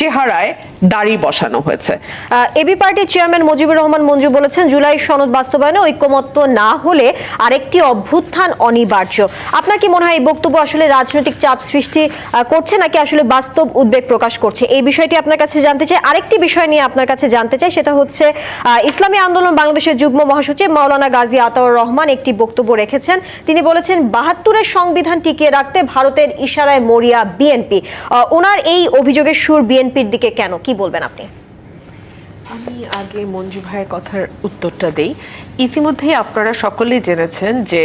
চেহারায় দাড়ি বসানো হয়েছে। এবি পার্টির চেয়ারম্যান মুজিবুর রহমান মঞ্জু বলেছেন, জুলাই সনদ বাস্তবায়নে ঐক্যমত্য না হলে আরেকটি অভ্যুত্থান অনিবার্য। আপনার কি মনে হয় এই বক্তব্য আসলে রাজনৈতিক চাপ সৃষ্টি করছে নাকি আসলে বাস্তব উদ্বেগ প্রকাশ করছে? এই বিষয়টি আপনার কাছে জানতে চাই। আরেকটি বিষয় নিয়ে আপনার কাছে জানতে চাই, সেটা হচ্ছে ইসলামী আন্দোলন বাংলাদেশের যুগ্ম মহাসচিব মাওলানা গাজী আতাউর রহমান একটি বক্তব্য রেখেছেন। তিনি বলেছেন, বাহাত্তরের সংবিধান টিকিয়ে রাখতে ভারতের ইশারায় মরিয়া বিএনপি। ওনার এই অভিযোগের সুর বিএনপির দিকে কেন? কি বলবেন আপনি? আমি আগে মঞ্জু ভাইয়ের কথার উত্তরটা দেই। ইতিমধ্যেই আপনারা সকলেই জেনেছেন যে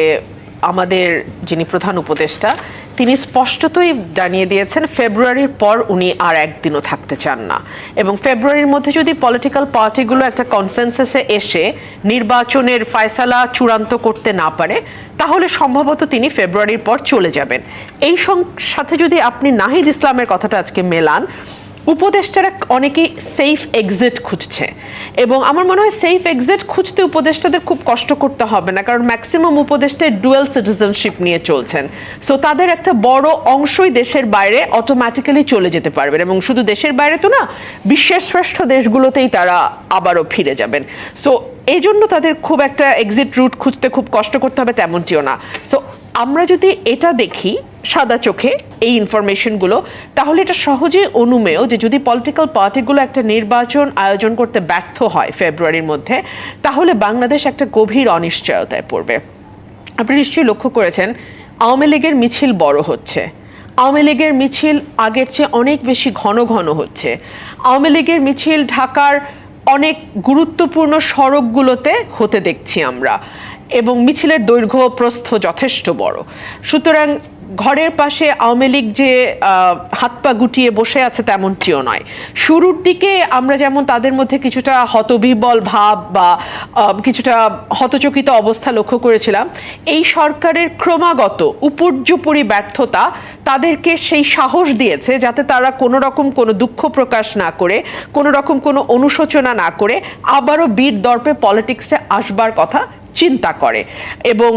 আমাদের যিনি প্রধান উপদেষ্টা, তিনি স্পষ্টতই জানিয়ে দিয়েছেন ফেব্রুয়ারির পর উনি আর একদিনও থাকতে চান না। এবং ফেব্রুয়ারির মধ্যে যদি পলিটিক্যাল পার্টিগুলো একটা কনসেনসাসে এসে নির্বাচনের ফয়সালা চূড়ান্ত করতে না পারে, তাহলে সম্ভবত তিনি ফেব্রুয়ারির পর চলে যাবেন। এই সাথে যদি আপনি নাহিদ ইসলামের কথাটা আজকে মেলান উপদেষ্টারা অনেকেই সেফ এক্সিট খুঁজছে। এবং আমার মনে হয় সেফ এক্সিট খুঁজতে উপদেষ্টাদের খুব কষ্ট করতে হবে না, কারণ ম্যাক্সিমাম উপদেষ্টা ডুয়েল সিটিজেনশিপ নিয়ে চলছেন। সো তাদের একটা বড় অংশই দেশের বাইরে অটোমেটিক্যালি চলে যেতে পারবেন এবং শুধু দেশের বাইরে তো না, বিশ্বের শ্রেষ্ঠ দেশগুলোতেই তারা আবারও ফিরে যাবেন। সো এই জন্য তাদের খুব একটা এক্সিট রুট খুঁজতে খুব কষ্ট করতে হবে তেমনটিও না। সো আমরা যদি এটা দেখি সাদা চোখে এই ইনফরমেশনগুলো তাহলে এটা সহজেই অনুমেয় যে যদি পলিটিক্যাল পার্টিগুলো একটা নির্বাচন আয়োজন করতে ব্যর্থ হয় ফেব্রুয়ারির মধ্যে, তাহলে বাংলাদেশ একটা গভীর অনিশ্চয়তায় পড়বে। আপনি নিশ্চয়ই লক্ষ্য করেছেন, আওয়ামী লীগের মিছিল বড় হচ্ছে। আওয়ামী লীগের মিছিল আগের চেয়ে অনেক বেশি ঘন ঘন হচ্ছে। আওয়ামী লীগের মিছিল ঢাকার অনেক গুরুত্বপূর্ণ সড়কগুলোতে হতে দেখছি আমরা। এবং মিছিলের দৈর্ঘ্য প্রস্থ যথেষ্ট বড়। সুতরাং ঘরের পাশে আওয়ামী লীগ যে হাত পা গুটিয়ে বসে আছে তেমনটিও নয়। শুরুর দিকে আমরা যেমন তাদের মধ্যে কিছুটা হতবিবল ভাব বা কিছুটা হতচকিত অবস্থা লক্ষ্য করেছিলাম, এই সরকারের ক্রমাগত উপর্যুপরি ব্যর্থতা তাদেরকে সেই সাহস দিয়েছে যাতে তারা কোনো রকম কোনো দুঃখ প্রকাশ না করে, কোনো রকম কোনো অনুশোচনা না করে, আবারও বীর দর্পে পলিটিক্সে আসবার কথা চিন্তা করে। এবং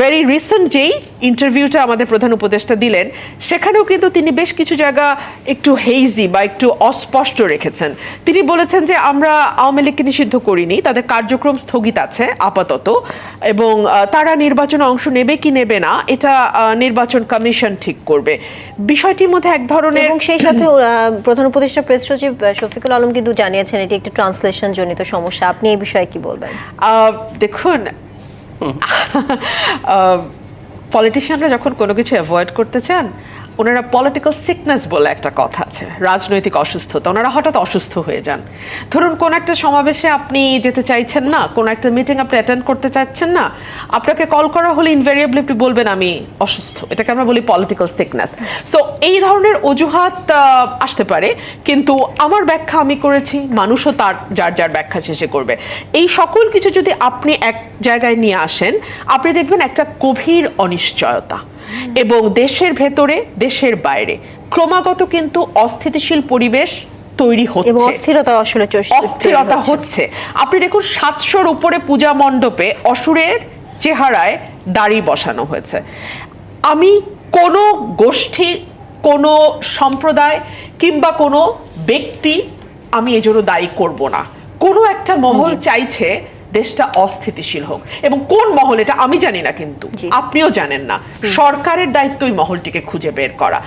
ভেরি রিসেন্ট যেই ইন্টারভিউটা আমাদের প্রধান উপদেষ্টা দিলেন সেখানেও কিন্তু তিনি বেশ কিছু জায়গা একটু হেইজি বা একটু অস্পষ্ট রেখেছেন। তিনি বলেছেন যে আমরা আওয়ামী লীগকে নিষিদ্ধ করিনি তাদের কার্যক্রম স্থগিত আছে আপাতত এবং তারা নির্বাচনে অংশ নেবে কি নেবে না এটা নির্বাচন কমিশন ঠিক করবে। বিষয়টির মধ্যে এক ধরনের এবং সেই সাথে প্রধান উপদেষ্টা প্রেস সচিব শফিকুল আলম কিন্তু জানিয়েছেন এটি একটি ট্রান্সলেশন জনিত সমস্যা। আপনি এই বিষয়ে কি বলবেন? আহ, দেখুন পলিটিশিয়ানরা যখন কোনো কিছু অ্যাভয়েড করতে চান ওনারা পলিটিক্যাল সিকনেস বলে একটা কথা আছে, রাজনৈতিক অসুস্থতা। ওনারা হঠাৎ অসুস্থ হয়ে যান। ধরুন, কোন একটা সমাবেশে আপনি যেতে চাইছেন না, কোন একটা মিটিং আপনি অ্যাটেন্ড করতে চাচ্ছেন না, আপনাকে কল করা হলে ইনভেরিয়েবলি আপনি বলবেন, আমি অসুস্থ। এটাকে আমরা বলি পলিটিক্যাল সিকনেস সো এই ধরনের অজুহাত আসতে পারে, কিন্তু আমার ব্যাখ্যা আমি করেছি, মানুষও তার, যার যার ব্যাখ্যা শেষে করবে। এই সকল কিছু যদি আপনি এক জায়গায় নিয়ে আসেন, আপনি দেখবেন একটা গভীর অনিশ্চয়তা। এবং দেশের ভেতরে দেশের বাইরে। ক্রমাগত কিন্তু অস্থিতিশীল পরিবেশ তৈরি হচ্ছে। এবং অস্থিরতা আসলে অস্থিরতা হচ্ছে। আপনি দেখুন সাতশোর উপরে পূজা মণ্ডপে অসুরের চেহারায় দাড়ি বসানো হয়েছে। আমি কোনো গোষ্ঠী কোনো সম্প্রদায় কিংবা কোনো ব্যক্তি আমি এজন্য দায়ী করব না। কোনো একটা মহল চাইছে দেশটা অস্থিতিশীল হোক। এবং কোন মহল এটা আমি জানি না কিন্তু। আপনিও জানেন না। সরকারের দায়িত্ব ওই মহলটিকে খুঁজে বের করা।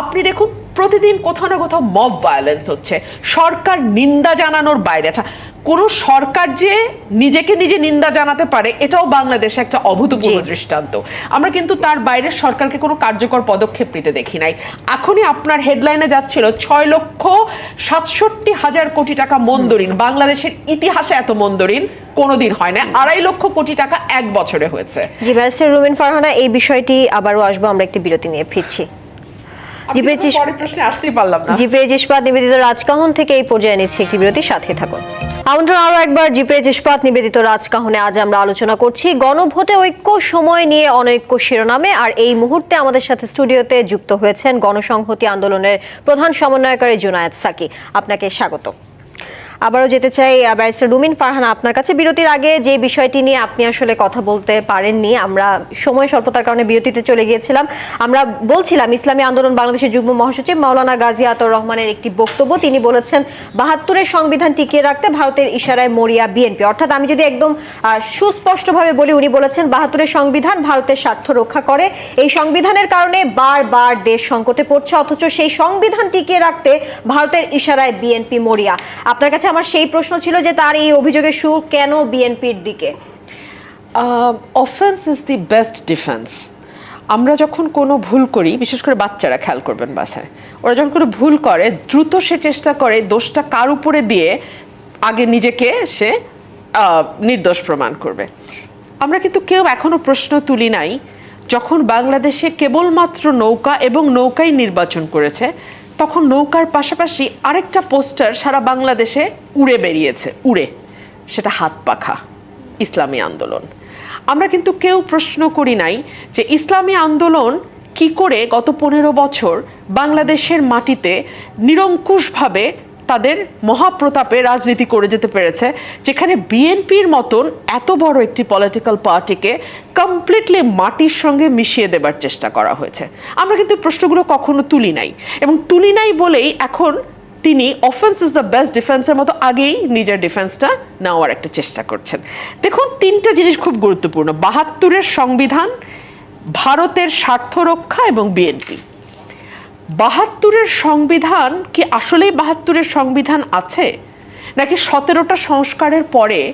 আপনি দেখুন প্রতিদিন কোথাও না কোথাও মব ভায়োলেন্স হচ্ছে। সরকার নিন্দা জানানোর বাইরে আচ্ছা কোন সরকার যে নিজেকে নিজে নিন্দা জানাতে পারে এটাও বাংলাদেশে একটা অভূতপূর্ব দৃষ্টান্ত। আমরা কিন্তু তার বাইরে সরকারকে কোনো কার্যকর পদক্ষেপ নিতে দেখি নাই। এখনই আপনার হেডলাইনে যাচ্ছিল ছয় লক্ষ সাতষট্টি হাজার কোটি টাকা মন্দরিন। বাংলাদেশের ইতিহাসে এত মন্দরিন। কোনোদিন হয় না আড়াই লক্ষ কোটি টাকা এক বছরে হয়েছে। জি ব্যারিস্টার রুমিন ফারহানা এই বিষয়টি আবারও আসব আমরা একটি বিরতি নিয়ে ফিরছি। ইস্পাত নিবেদিত রাজকাহন থেকে এই পর্যায়ে নিচ্ছে একটি বিরতির সাথে থাকুন। আমন্ত্রণ আরও একবার ইস্পাত নিবেদিত রাজকাহনে আজ আমরা আলোচনা করছি গণভোটে ঐক্য সময় নিয়ে অনৈক্য শিরোনামে আর এই মুহূর্তে আমাদের সাথে স্টুডিওতে যুক্ত হয়েছেন গণসংহতি আন্দোলনের প্রধান সমন্বয়কারী জুনায়েদ সাকি। আপনাকে স্বাগত আবারও যেতে চাই ব্যারিস্টার রুমিন ফারহানা, আপনার কাছে বিরতির আগে যে বিষয়টি নিয়ে আপনি আসলে কথা বলতে পারেননি, আমরা সময় স্বল্পতার কারণে বিরতিতে চলে গিয়েছিলাম। আমরা বলছিলাম, ইসলামী আন্দোলন বাংলাদেশের যুগ্ম মহাসচিব মাওলানা গাজী আতর রহমানের একটি বক্তব্য। তিনি বলেছেন, বাহাত্তরের সংবিধান টিকিয়ে রাখতে ভারতের ইশারায় মরিয়া বিএনপি। অর্থাৎ আমি যদি একদম সুস্পষ্টভাবে বলি, উনি বলেছেন, বাহাত্তরের সংবিধান ভারতের স্বার্থ রক্ষা করে। এই সংবিধানের কারণে বারবার দেশ সংকটে পড়ছে, অথচ সেই সংবিধান টিকিয়ে রাখতে ভারতের ইশারায় বিএনপি মরিয়া। আপনার কাছে আমার সেই প্রশ্ন ছিল যে তার এই অভিযোগের সুর কেন বিএনপির দিকে? Offence is the best defence আমরা যখন কোনো ভুল করি, বিশেষ করে বাচ্চারা খেয়াল করবেন বাসায়, ওরা যখন কোনো ভুল করে, দ্রুত সে চেষ্টা করে দোষটা কার উপরে দিয়ে আগে নিজেকে সে নির্দোষ প্রমাণ করবে। আমরা কিন্তু কেউ এখনও প্রশ্ন তুলি নাই, যখন বাংলাদেশে কেবলমাত্র নৌকা এবং নৌকাই নির্বাচন করেছে তখন নৌকার পাশাপাশি আরেকটা পোস্টার সারা বাংলাদেশে উড়ে বেরিয়েছে, উড়ে। সেটা হাত পাখা, ইসলামী আন্দোলন। আমরা কিন্তু কেউ প্রশ্ন করি নাই যে ইসলামী আন্দোলন কি করে গত পনেরো বছর বাংলাদেশের মাটিতে নিরঙ্কুশভাবে তাদের মহাপ্রতাপে রাজনীতি করে যেতে পেরেছে, যেখানে বিএনপির মতন এত বড় একটি পলিটিক্যাল পার্টিকে কমপ্লিটলি মাটির সঙ্গে মিশিয়ে দেবার চেষ্টা করা হয়েছে। আমরা কিন্তু প্রশ্নগুলো কখনো তুলি নাই এবং তুলি নাই বলেই এখন তিনি অফেন্স ইজ দ্য বেস্ট ডিফেন্সের মতো আগেই নিজের ডিফেন্সটা নেওয়ার একটা চেষ্টা করছেন। দেখুন, তিনটা জিনিস খুব গুরুত্বপূর্ণ। বাহাত্তরের সংবিধান, ভারতের স্বার্থ রক্ষা এবং বিএনপি। বাহাত্তরের সংবিধান কি আসলেই বাহাত্তরের সংবিধান আছে? নাকি সতেরোটা সংস্কারের পরে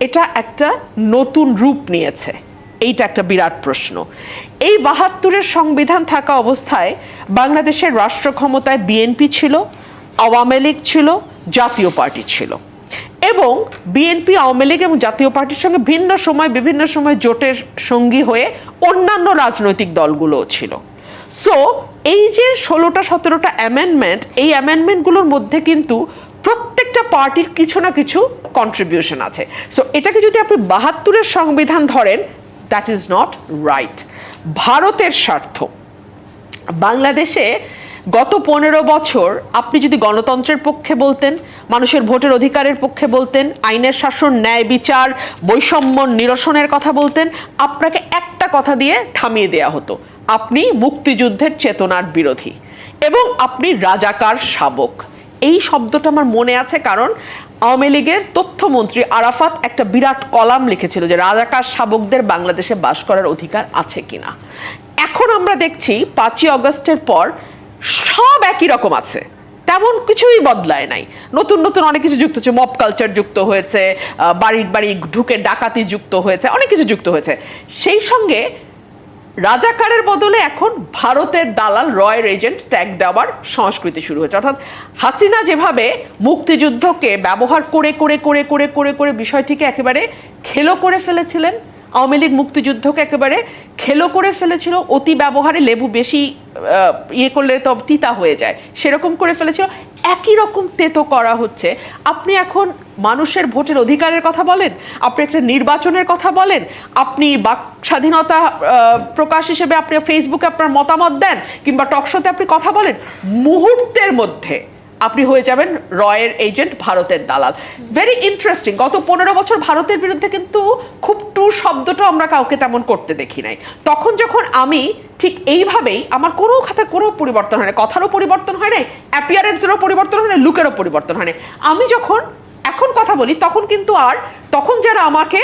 এটা একটা নতুন রূপ নিয়েছে? এইটা একটা বিরাট প্রশ্ন। এই বাহাত্তরের সংবিধান থাকা অবস্থায় বাংলাদেশের রাষ্ট্র ক্ষমতায় বিএনপি ছিল, আওয়ামী লীগ ছিল, জাতীয় পার্টি ছিল। এবং বিএনপি, আওয়ামী লীগ এবং জাতীয় পার্টির সঙ্গে ভিন্ন সময়, বিভিন্ন সময় জোটের সঙ্গী হয়ে অন্যান্য রাজনৈতিক দলগুলোও ছিল। সো এই যে ষোলোটা, সতেরোটা অ্যামেন্ডমেন্ট এই অ্যামেন্ডমেন্টগুলোর মধ্যে কিন্তু প্রত্যেকটা পার্টির কিছু না কিছু কন্ট্রিবিউশন আছে। সো এটাকে যদি আপনি বাহাত্তরের সংবিধান ধরেন দ্যাট ইজ নট রাইট ভারতের স্বার্থ। বাংলাদেশে গত পনেরো বছর আপনি যদি গণতন্ত্রের পক্ষে বলতেন, মানুষের ভোটের অধিকারের পক্ষে বলতেন, আইনের শাসন, ন্যায় বিচার, বৈষম্য নিরসনের কথা বলতেন, আপনাকে একটা কথা দিয়ে থামিয়ে দেয়া হতো। আপনি মুক্তিযুদ্ধের চেতনার বিরোধী এবং আপনি রাজাকার শাবক। এই শব্দটা আমার মনে আছে কারণ আওয়ামী লীগের তথ্যমন্ত্রী আরাফাত একটা বিরাট কলাম লিখেছিল যে রাজাকার শাবকদের বাংলাদেশে বাস করার অধিকার আছে কিনা। এখন আমরা দেখছি পাঁচই অগস্টের পর সব একই রকম আছে। তেমন কিছুই বদলায় নাই। নতুন নতুন অনেক কিছু যুক্ত হচ্ছে। মপ কালচার যুক্ত হয়েছে বাড়ি বাড়ি ঢুকে ডাকাতি যুক্ত হয়েছে, অনেক কিছু যুক্ত হয়েছে। সেই সঙ্গে রাজাকারের বদলে এখন ভারতের দালাল রয়ের এজেন্ট ট্যাগ দেওয়ার সংস্কৃতি শুরু হয়েছে। অর্থাৎ হাসিনা যেভাবে মুক্তিযুদ্ধকে ব্যবহার করে করে করে করে করে করে বিষয়টিকে একেবারে খেলো করে ফেলেছিলেন আওয়ামী লীগ মুক্তিযুদ্ধকে একেবারে খেলো করে ফেলেছিল, অতি ব্যবহারে লেবু বেশি ইয়ে করলে তো তিতা হয়ে যায়, সেরকম করে ফেলেছিল। একই রকম তেতো করা হচ্ছে। আপনি এখন মানুষের ভোটের অধিকারের কথা বলেন, আপনি একটা নির্বাচনের কথা বলেন, আপনি বাক স্বাধীনতা প্রকাশ হিসেবে আপনি ফেসবুকে আপনার মতামত দেন কিংবা টকশোতে আপনি কথা বলেন, মুহূর্তের মধ্যে আপনি হয়ে যাবেন রয়ের এজেন্ট ভারতের দালাল। ভেরি ইন্টারেস্টিং গত পনেরো বছর ভারতের বিরুদ্ধে কিন্তু খুব টু শব্দটা আমরা কাউকে তেমন করতে দেখি নাই। তখন যখন আমি ঠিক এইভাবেই আমার কোনো খাতে কোনো পরিবর্তন হয় না কথারও পরিবর্তন হয় নাই অ্যাপিয়ারেন্সেরও পরিবর্তন হয় না লুকেরও পরিবর্তন হয় না আমি যখন এখন কথা বলি, তখন কিন্তু আর, তখন যারা আমাকে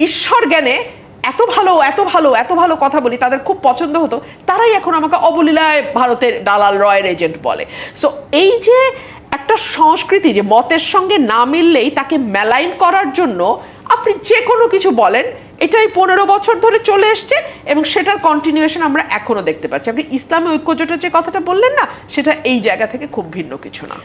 ঈশ্বর জ্ঞানে এত ভালো এত ভালো এত ভালো কথা বলি, তাদের খুব পছন্দ হতো, তারাই এখন আমাকে অবলীলায় ভারতের দালাল রয়ের এজেন্ট বলে। সো এই যে একটা সংস্কৃতি, যে মতের সঙ্গে না মিললেই তাকে মেলাইন করার জন্য আপনি যে কোনো কিছু বলেন এটাই পনেরো বছর ধরে চলে এসছে এবং সেটার কন্টিনিউয়েশন আমরা এখনও দেখতে পাচ্ছি। আপনি ইসলামী ঐক্যজোটের যে কথাটা বললেন না, সেটা এই জায়গা থেকে খুব ভিন্ন কিছু না।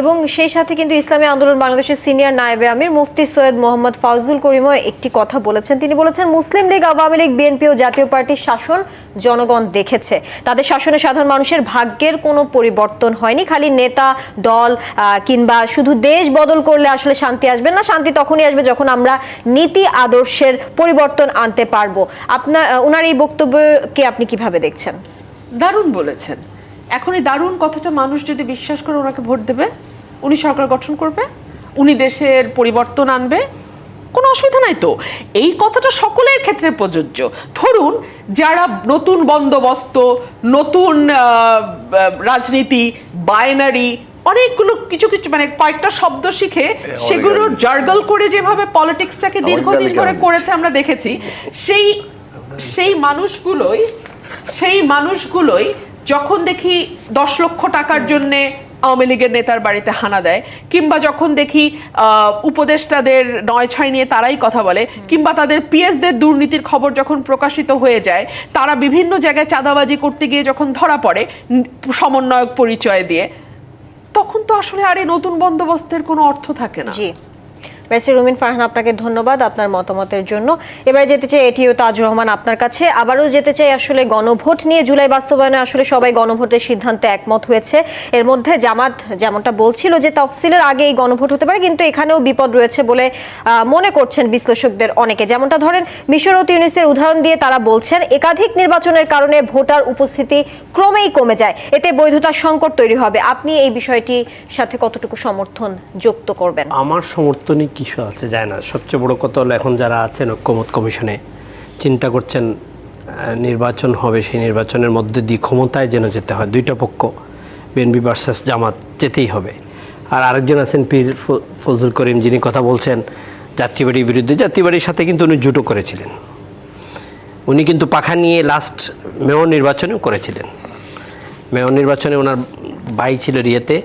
এবং সেই সাথে কিন্তু ইসলামী আন্দোলন বাংলাদেশের সিনিয়র নায়েবে আমির মুফতি সৈয়দ মোহাম্মদ ফাউজুল করিমও একটি কথা বলেছেন। তিনি বলেছেন, মুসলিম লীগ, আওয়ামী লীগ, বিএনপি ও জাতীয় পার্টির শাসন জনগণ দেখেছে। তাদের শাসনে সাধারণ মানুষের ভাগ্যের কোনো পরিবর্তন হয়নি। খালি নেতা, দল কিংবা শুধু দেশ বদল করলে আসলে শান্তি আসবে না। শান্তি তখনই আসবে যখন আমরা নীতি, আদর্শের পরিবর্তন আনতে পারব। আপনার ওনার এই বক্তব্যকে আপনি কীভাবে দেখছেন? দারুণ বলেছেন। এখন এই দারুণ কথাটা মানুষ যদি বিশ্বাস করে ওনাকে ভোট দেবে, উনি সরকার গঠন করবে, উনি দেশের পরিবর্তন আনবে, কোনো অসুবিধা নাই তো। এই কথাটা সকলের ক্ষেত্রে প্রযোজ্য। ধরুন, যারা নতুন বন্দোবস্ত, নতুন রাজনীতি বাইনারি অনেকগুলো কিছু কিছু মানে কয়েকটা শব্দ শিখে সেগুলো জার্গল করে যেভাবে পলিটিক্সটাকে দীর্ঘদিন ধরে করেছে আমরা দেখেছি সেই সেই মানুষগুলোই সেই মানুষগুলোই যখন দেখি দশ লক্ষ টাকার জন্যে আওয়ামী লীগের নেতার বাড়িতে হানা দেয় কিংবা যখন দেখি আহ, উপদেষ্টাদের নয় ছয় নিয়ে তারাই কথা বলে কিংবা তাদের পিএসদের দুর্নীতির খবর যখন প্রকাশিত হয়ে যায় তারা বিভিন্ন জায়গায় চাঁদাবাজি করতে গিয়ে যখন ধরা পড়ে সমন্বয়ক পরিচয় দিয়ে তখন তো আসলে আর এই নতুন বন্দোবস্তের কোনো অর্থ থাকে না। ব্যারিস্টার রুমিন ফারহান, আপনাকে ধন্যবাদ আপনার মতামতের জন্য। এবারে যেতে চাই এটিও তাজ রহমান আপনার কাছে। আবারও যেতে চাই আসলে গণভোট নিয়ে জুলাই বাস্তবায়নে আসলে সবাই গণভোটের সিদ্ধান্তে একমত হয়েছে। এর মধ্যে জামাত যেমনটা বলছিল যে তফসিলের আগে এই গণভোট হতে পারে, কিন্তু এখানেও বিপদ রয়েছে বলে মনে করছেন বিশ্লেষকদের অনেকে। যেমনটা ধরেন মিশরত ইউনিসের উদাহরণ দিয়ে তারা বলছেন, একাধিক নির্বাচনের কারণে ভোটার উপস্থিতি ক্রমেই কমে যায়। এতে বৈধতার সংকট তৈরি হবে। আপনি এই বিষয়টির সাথে কতটুকু সমর্থন যুক্ত করবেন? আমার সমর্থনই কিছু আছে, যায় না। সবচেয়ে বড় কথা হলো এখন যারা আছেন ঐক্যমত কমিশনে, চিন্তা করছেন নির্বাচন হবে, সেই নির্বাচনের মধ্যে দিয়ে ক্ষমতায় যেন যেতে হয়। দুইটা পক্ষ, বিএনপি ভার্সাস জামাত, যেতেই হবে। আর আরেকজন আছেন পীর ফজলুল করিম, যিনি কথা বলছেন জাতীয়বাড়ির বিরুদ্ধে। জাতীয়বাড়ির সাথে কিন্তু উনি জুটো করেছিলেন। উনি কিন্তু পাখা নিয়ে লাস্ট মেয়র নির্বাচনেও করেছিলেন। মেয়র নির্বাচনে ওনার বাই ছিল রিয়েতে।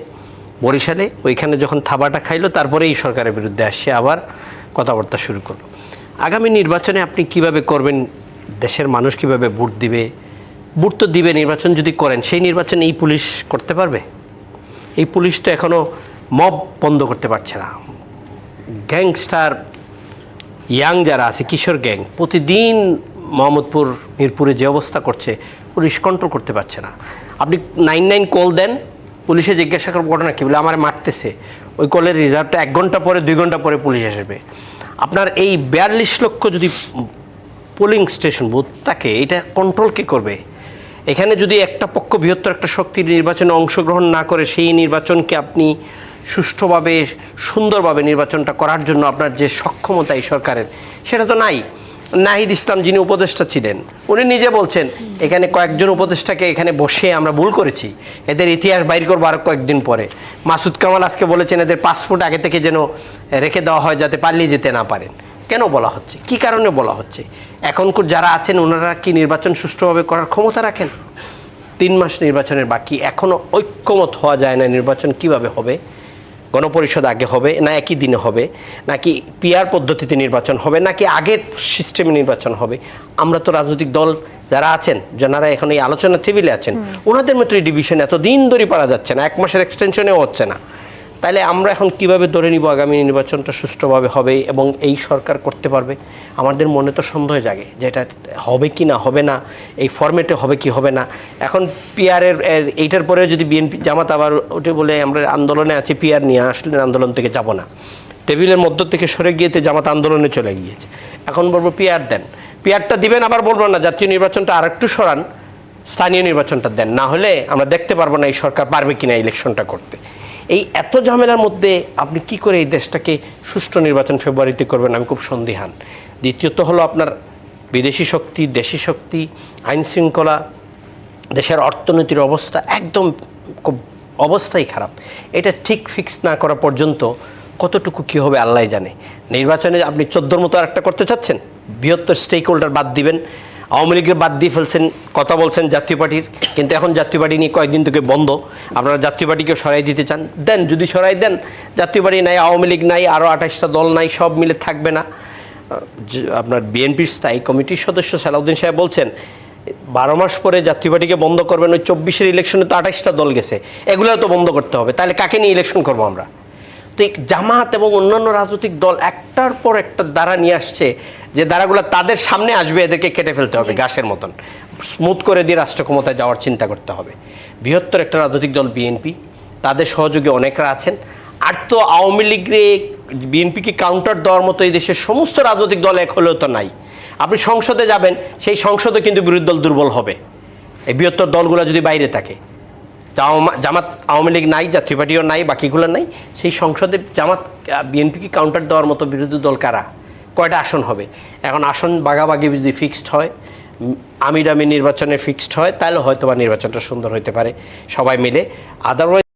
বরিশালে, ওইখানে যখন থাবাটা খাইলো তারপরে এই সরকারের বিরুদ্ধে আসছে আবার কথাবার্তা শুরু করল। আগামী নির্বাচনে আপনি কীভাবে করবেন? দেশের মানুষ কীভাবে ভোট দিবে? ভোট তো দিবে, নির্বাচন যদি করেন, সেই নির্বাচন এই পুলিশ করতে পারবে? এই পুলিশ তো এখনও মব বন্ধ করতে পারছে না। গ্যাংস্টার ইয়াং যারা আছে, কিশোর গ্যাং, প্রতিদিন মোহাম্মদপুর, মিরপুরে যে অবস্থা করছে, পুলিশ কন্ট্রোল করতে পারছে না। আপনি নাইন নাইন কল দেন পুলিশে জিজ্ঞাসা করব ঘটনা কী? বলে, আমার মারতেছে। ওই কলের রিজার্ভটা এক ঘণ্টা পরে, দুই ঘণ্টা পরে পুলিশ আসবে। আপনার এই বিয়াল্লিশ লক্ষ যদি পোলিং স্টেশন বুথ থাকে, এটা কন্ট্রোল কে করবে? এখানে যদি একটা পক্ষ বৃহত্তর একটা শক্তির নির্বাচনে অংশগ্রহণ না করে, সেই নির্বাচনকে আপনি সুষ্ঠুভাবে, সুন্দরভাবে নির্বাচনটা করার জন্য আপনার যে সক্ষমতা এই সরকারের, সেটা তো নাই। নাহিদ ইসলাম যিনি উপদেষ্টা ছিলেন, উনি নিজে বলছেন, এখানে কয়েকজন উপদেষ্টাকে এখানে বসে আমরা ভুল করেছি। এদের ইতিহাস বাইর করব আরও কয়েকদিন পরে। মাসুদ কামাল আজকে বলেছেন, এদের পাসপোর্ট আগে থেকে যেন রেখে দেওয়া হয় যাতে পালিয়ে যেতে না পারেন। কেন বলা হচ্ছে? কি কারণে বলা হচ্ছে? এখন যারা আছেন ওনারা কি নির্বাচন সুষ্ঠুভাবে করার ক্ষমতা রাখেন? তিন মাস নির্বাচনের বাকি এখনও ঐক্যমত হওয়া যায় না নির্বাচন কীভাবে হবে? গণপরিষদ আগে হবে না একই দিনে হবে নাকি পিয়ার পদ্ধতিতে নির্বাচন হবে নাকি আগের সিস্টেমে নির্বাচন হবে। আমরা তো রাজনৈতিক দল যারা আছেন যারা এখন এই আলোচনা টেবিলে আছেন ওনাদের মতো ডিভিশন এত দিন ধরে পারা যাচ্ছে না এক মাসের এক্সটেনশনেও হচ্ছে না। তাহলে আমরা এখন কীভাবে ধরে নিব আগামী নির্বাচনটা সুষ্ঠুভাবে হবে এবং এই সরকার করতে পারবে? আমাদের মনে তো সন্দেহ জাগে যে এটা হবে কি না, হবে না, এই ফরম্যাটে হবে কি, হবে না। এখন পিআরের এইটার পরে যদি বিএনপি জামাত আবার ওটা বলে, আমরা আন্দোলনে আছি পিআর নিয়ে আসলে আন্দোলন থেকে যাব না। টেবিলের মধ্য থেকে সরে গিয়েতে জামাত আন্দোলনে চলে গিয়েছে। এখন বলব পিআর দেন। পিআরটা দিবেন, আবার বলব না, জাতীয় নির্বাচনটা আরেকটু সরান, স্থানীয় নির্বাচনটা দেন। না হলে আমরা দেখতে পারব না এই সরকার পারবে কিনা ইলেকশনটা করতে। এই এত ঝামেলার মধ্যে আপনি কি করে এই দেশটাকে সুষ্ঠু নির্বাচন ফেব্রুয়ারিতে করবেন আমি খুব সন্দিহান। দ্বিতীয়ত হলো আপনার বিদেশি শক্তি, দেশি শক্তি, আইন শৃঙ্খলা, দেশের অর্থনীতির অবস্থা একদম খুব অবস্থাই খারাপ। এটা ঠিক ফিক্স না করা পর্যন্ত কতটুকু কী হবে আল্লাহ জানে। নির্বাচনে আপনি চোদ্দোর মতো আরেকটা করতে চাচ্ছেন? বৃহত্তর স্টেক হোল্ডার বাদ দিবেন। আওয়ামী লীগের বাদ দিয়ে ফেলছেন, কথা বলছেন জাতীয় পার্টির। কিন্তু এখন জাতীয় পার্টি নিয়ে কয়েকদিন থেকে বন্ধ। আপনারা জাতীয় পার্টিকে সরাই দিতে চান। দেন, যদি সরাই দেন, জাতীয় পার্টি নাই, আওয়ামী লীগ নাই আরও আঠাশটা দল নাই, সব মিলে থাকবে না। আপনার বিএনপির স্থায়ী কমিটির সদস্য সালাউদ্দিন সাহেব বলছেন, বারো মাস পরে জাতীয় পার্টিকে বন্ধ করবেন, ওই চব্বিশের ইলেকশনে তো আঠাশটা দল গেছে। এগুলো তো বন্ধ করতে হবে। তাহলে কাকে নিয়ে ইলেকশন করব আমরা? তো জামাত এবং অন্যান্য রাজনৈতিক দল একটার পর একটা দ্বারা নিয়ে আসছে যে দ্বারাগুলো তাদের সামনে আসবে, এদেরকে কেটে ফেলতে হবে ঘাসের মতন। স্মুথ করে দিয়ে রাষ্ট্র ক্ষমতায় যাওয়ার চিন্তা করতে হবে। বৃহত্তর একটা রাজনৈতিক দল বিএনপি তাদের সহযোগী অনেকরা আছেন। আর তো আওয়ামী লীগরে বিএনপিকে কাউন্টার দেওয়ার মতো এই দেশের সমস্ত রাজনৈতিক দল এক হলেও তো নাই। আপনি সংসদে যাবেন, সেই সংসদে কিন্তু বিরোধী দল দুর্বল হবে। এই বৃহত্তর দলগুলো যদি বাইরে থাকে জামাত আওয়ামী লীগ নাই, জাতীয় পার্টিও নাই, বাকিগুলো নাই, সেই সংসদে জামাত বিএনপিকে কাউন্টার দেওয়ার মতো বিরোধী দল কারা? কয়টা আসন হবে? এখন আসন বাগাবাগি যদি ফিক্সড হয় আমিরামি নির্বাচনে ফিক্সড হয়, তাহলে হয়তো বা নির্বাচনটা সুন্দর হতে পারে। সবাই মিলে আদারওয়াইজ